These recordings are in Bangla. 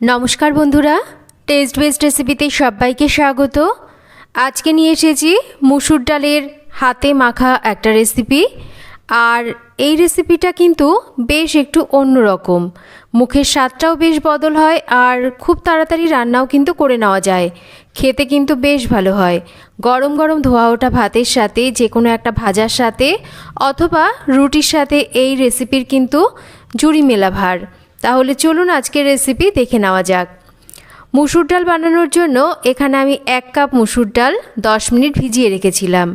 নমস্কার বন্ধুরা টেস্ট বেস্ট রেসিপিতে সবাইকে স্বাগত। আজকে নিয়ে এসেছি মুসুর ডালের হাতে মাখা একটা রেসিপি আর এই রেসিপিটা কিন্তু বেশ একটু অন্যরকম মুখের স্বাদটাও বেশ বদল হয় আর খুব তাড়াতাড়ি রান্নাও কিন্তু করে নেওয়া যায়। খেতে কিন্তু বেশ ভালো হয়। গরম গরম ধোয়া ওঠা ভাতের সাথে যে কোনো একটা ভাজার সাথে অথবা রুটির সাথে এই রেসিপির কিন্তু জুড়ি মেলা ভার তাহলে চলুন আজকের রেসিপি দেখে নেওয়া যাক। মুসুর ডাল বানানোর জন্য এখানে আমি এক কাপ মুসুর ডাল দশ মিনিট ভিজিয়ে রেখেছিলাম।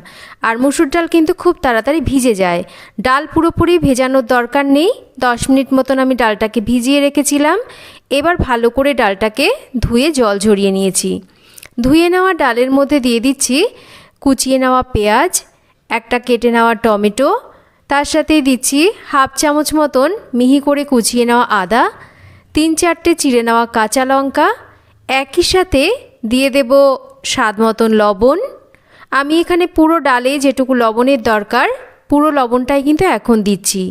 আর মুসুর ডাল কিন্তু খুব তাড়াতাড়ি ভিজে যায়। ডাল পুরোপুরি ভেজানোর দরকার নেই। দশ মিনিট মতন আমি ডালটাকে ভিজিয়ে রেখেছিলাম। এবার ভালো করে ডালটাকে ধুয়ে জল ঝরিয়ে নিয়েছি। ধুয়ে নেওয়া ডালের মধ্যে দিয়ে দিচ্ছি কুচিয়ে নেওয়া পেঁয়াজ, একটা কেটে নেওয়া টমেটো তার সাথেই দিচ্ছি হাফ চামচ মতন মিহি করে কুচিয়ে নেওয়া আদা, তিন চারটে চিড়ে নেওয়া কাঁচা লঙ্কা, একই সাথে দিয়ে দেব স্বাদ মতন লবণ। আমি এখানে পুরো ডালে যেটুকু লবণের দরকার, পুরো লবণটাই কিন্তু এখন দিচ্ছি।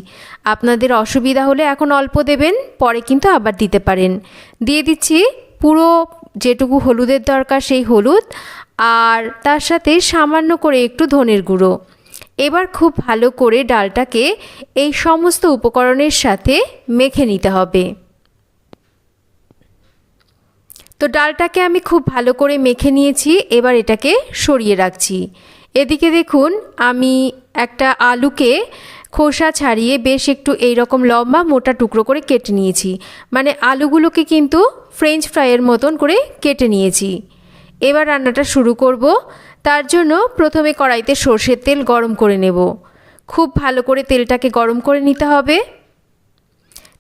আপনাদের অসুবিধা হলে এখন অল্প দেবেন, পরে কিন্তু আবার দিতে পারেন। দিয়ে দিচ্ছি পুরো যেটুকু হলুদের দরকার সেই হলুদ, আর তার সাথে সামান্য করে একটু ধনের গুঁড়ো। এবার খুব ভালো করে ডালটাকে এই সমস্ত উপকরণের সাথে মেখে নিতে হবে। তো ডালটাকে আমি খুব ভালো করে মেখে নিয়েছি, এবার এটাকে সরিয়ে রাখছি। এদিকে দেখুন, আমি একটা আলুকে খোসা ছাড়িয়ে বেশ একটু এই রকম লম্বা মোটা টুকরো করে কেটে নিয়েছি। মানে আলুগুলোকে কিন্তু ফ্রেঞ্চ ফ্রাইয়ের মতন করে কেটে নিয়েছি। এবার রান্নাটা শুরু করব। তার জন্য প্রথমে কড়াইতে সর্ষের তেল গরম করে নেব। খুব ভালো করে তেলটাকে গরম করে নিতে হবে।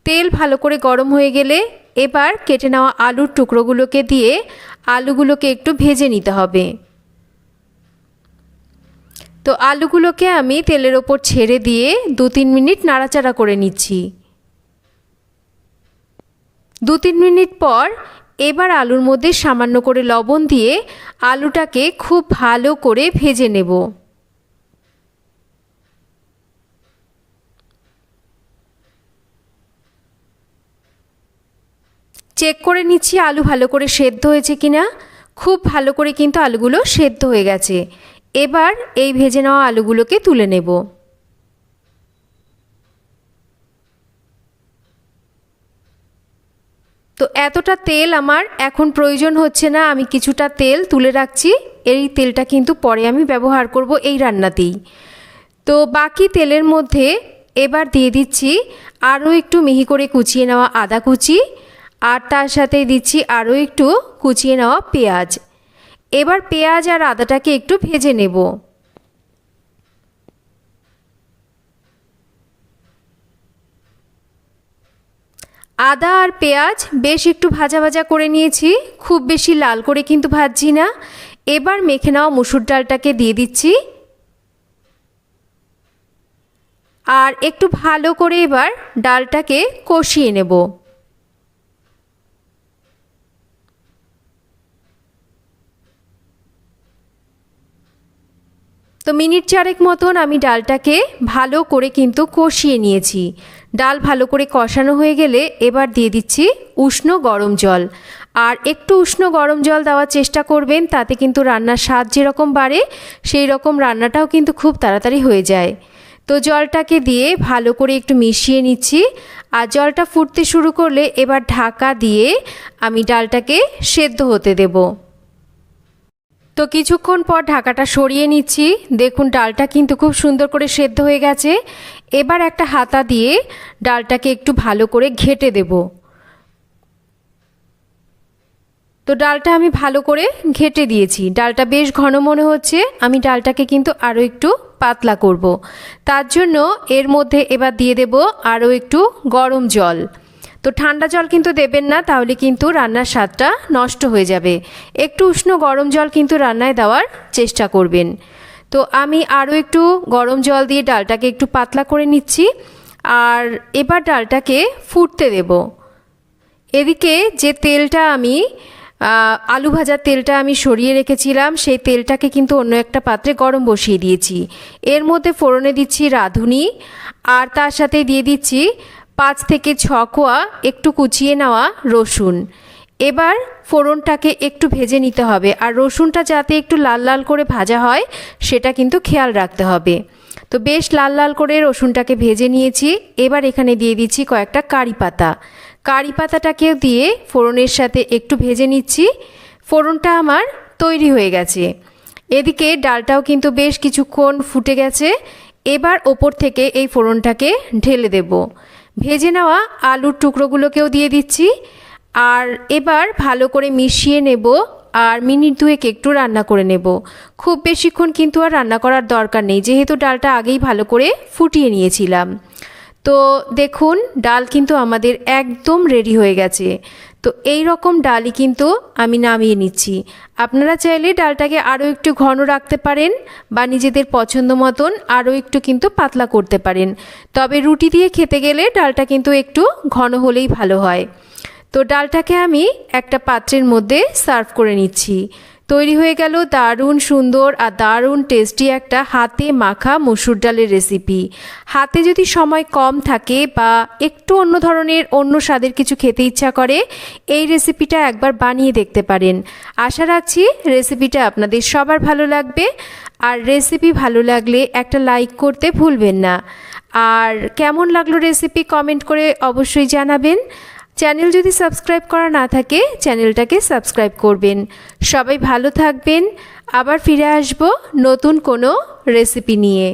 তেল ভালো করে গরম হয়ে গেলে এবার কেটে নেওয়া আলুর টুকরোগুলোকে দিয়ে আলুগুলোকে একটু ভেজে নিতে হবে। তো আলুগুলোকে আমি তেলের ওপর ছেড়ে দিয়ে দু তিন মিনিট নাড়াচাড়া করে নিচ্ছি। দু তিন মিনিট পর এবার আলুর মধ্যে সামান্য করে লবণ দিয়ে আলুটাকে খুব ভালো করে ভেজে নেব। চেক করে নিচ্ছি আলু ভালো করে সেদ্ধ হয়েছে কিনা। খুব ভালো করে কিন্তু আলুগুলো সেদ্ধ হয়ে গেছে। এবার এই ভেজে নেওয়া আলুগুলোকে তুলে নেব। তো এতটা তেল আমার এখন প্রয়োজন হচ্ছে না, আমি কিছুটা তেল তুলে রাখছি। এই তেলটা কিন্তু পরে আমি ব্যবহার করব এই রান্নাতেই। তো বাকি তেলের মধ্যে এবার দিয়ে দিচ্ছি আরও একটু মিহি করে কুচিয়ে নেওয়া আদা কুচি, আর তার সাথে দিচ্ছি আরও একটু কুচিয়ে নেওয়া পেঁয়াজ। এবার পেঁয়াজ আর আদাটাকে একটু ভেজে নেব। আদা আর পেঁয়াজ বেশ একটু ভাজা ভাজা করে নিয়েছি, খুব বেশি লাল করে কিন্তু ভাজছি না। এবার মেখে নেওয়া মুসুর ডালটাকে দিয়ে দিচ্ছি। আর একটু ভালো করে এবার ডালটাকে কষিয়ে নেব। তো মিনিট চারেক মতন আমি ডালটাকে ভালো করে কিন্তু কষিয়ে নিয়েছি। ডাল ভালো করে কষানো হয়ে গেলে এবার দিয়ে দিচ্ছি উষ্ণ গরম জল। আর একটু উষ্ণ গরম জল দেওয়ার চেষ্টা করবেন, তাতে কিন্তু রান্নার স্বাদ যেরকম বাড়ে, সেই রকম রান্নাটাও কিন্তু খুব তাড়াতাড়ি হয়ে যায়। তো জলটাকে দিয়ে ভালো করে একটু মিশিয়ে নিচ্ছি। আর জলটা ফুটতে শুরু করলে এবার ঢাকা দিয়ে আমি ডালটাকে সেদ্ধ হতে দেবো। তো কিছুক্ষণ পর ঢাকাটা সরিয়ে নিচ্ছি। দেখুন, ডালটা কিন্তু খুব সুন্দর করে সেদ্ধ হয়ে গেছে। এবার একটা হাতা দিয়ে ডালটাকে একটু ভালো করে ঘেটে দেব। তো ডালটা আমি ভালো করে ঘেটে দিয়েছি। ডালটা বেশ ঘন মনে হচ্ছে। আমি ডালটাকে কিন্তু আরও একটু পাতলা করব। তার জন্য এর মধ্যে এবার দিয়ে দেব আরও একটু গরম জল। তো ঠান্ডা জল কিন্তু দেবেন না, তাহলে কিন্তু রান্নার স্বাদটা নষ্ট হয়ে যাবে। একটু উষ্ণ গরম জল কিন্তু রান্নায় দেওয়ার চেষ্টা করবেন। তো আমি আরও একটু গরম জল দিয়ে ডালটাকে একটু পাতলা করে নিচ্ছি, আর এবার ডালটাকে ফুটতে দেব। এদিকে যে তেলটা আমি আলু ভাজার তেলটা আমি সরিয়ে রেখেছিলাম, সেই তেলটাকে কিন্তু অন্য একটা পাত্রে গরম বসিয়ে দিয়েছি। এর মধ্যে ফোড়নে দিচ্ছি রাঁধুনি, আর তার সাথে দিয়ে দিচ্ছি পাঁচ থেকে ছ কোয়া একটু কুচিয়ে নেওয়া রসুন। এবার ফোড়নটাকে একটু ভেজে নিতে হবে আর রসুনটা যাতে একটু লাল লাল করে ভাজা হয়, সেটা কিন্তু খেয়াল রাখতে হবে। তো বেশ লাল লাল করে রসুনটাকে ভেজে নিয়েছি, এবার এখানে দিয়ে দিচ্ছি কয়েকটা কারি পাতা। কারি পাতাটাকেও দিয়ে ফোড়নের সাথে একটু ভেজে নিচ্ছি, ফোড়নটা আমার তৈরি হয়ে গেছে। এদিকে ডালটাও কিন্তু বেশ কিছুক্ষণ ফুটে গেছে, এবার ওপর থেকে এই ফোড়নটাকে ঢেলে দেব। ভেজে নেওয়া আলুর টুকরোগুলোকেও দিয়ে দিচ্ছি। আর এবার ভালো করে মিশিয়ে নেব আর মিনিট দুয়েক একটু রান্না করে নেব। খুব বেশিক্ষণ কিন্তু আর রান্না করার দরকার নেই, যেহেতু ডালটা আগেই ভালো করে ফুটিয়ে নিয়েছিলাম। তো দেখুন, ডাল কিন্তু আমাদের একদম রেডি হয়ে গেছে। তো এই রকম ডালই কিন্তু আমি নামিয়ে নিচ্ছি। আপনারা চাইলে ডালটাকে আরও একটু ঘন রাখতে পারেন বা নিজেদের পছন্দ মতন আরও একটু কিন্তু পাতলা করতে পারেন। তবে রুটি দিয়ে খেতে গেলে ডালটা কিন্তু একটু ঘন হলেই ভালো হয়। তো ডালটাকে আমি একটা পাত্রের মধ্যে সার্ভ করে নিচ্ছি। তৈরি হয়ে গেল দারুণ সুন্দর আর দারুণ টেস্টি একটা হাতে মাখা মসুর ডালের রেসিপি হাতে যদি সময় কম থাকে বা একটু অন্য ধরনের, অন্য স্বাদের কিছু খেতে ইচ্ছা করে, এই রেসিপিটা একবার বানিয়ে দেখতে পারেন। আশা রাখছি রেসিপিটা আপনাদের সবার ভালো লাগবে। আর রেসিপি ভালো লাগলে একটা লাইক করতে ভুলবেন না। আর কেমন লাগল রেসিপি কমেন্ট করে অবশ্যই জানাবেন। চ্যানেল যদি সাবস্ক্রাইব করা না থাকে, চ্যানেলটাকে সাবস্ক্রাইব করবেন। সবাই ভালো থাকবেন। আবার ফিরে আসব নতুন কোনো রেসিপি নিয়ে।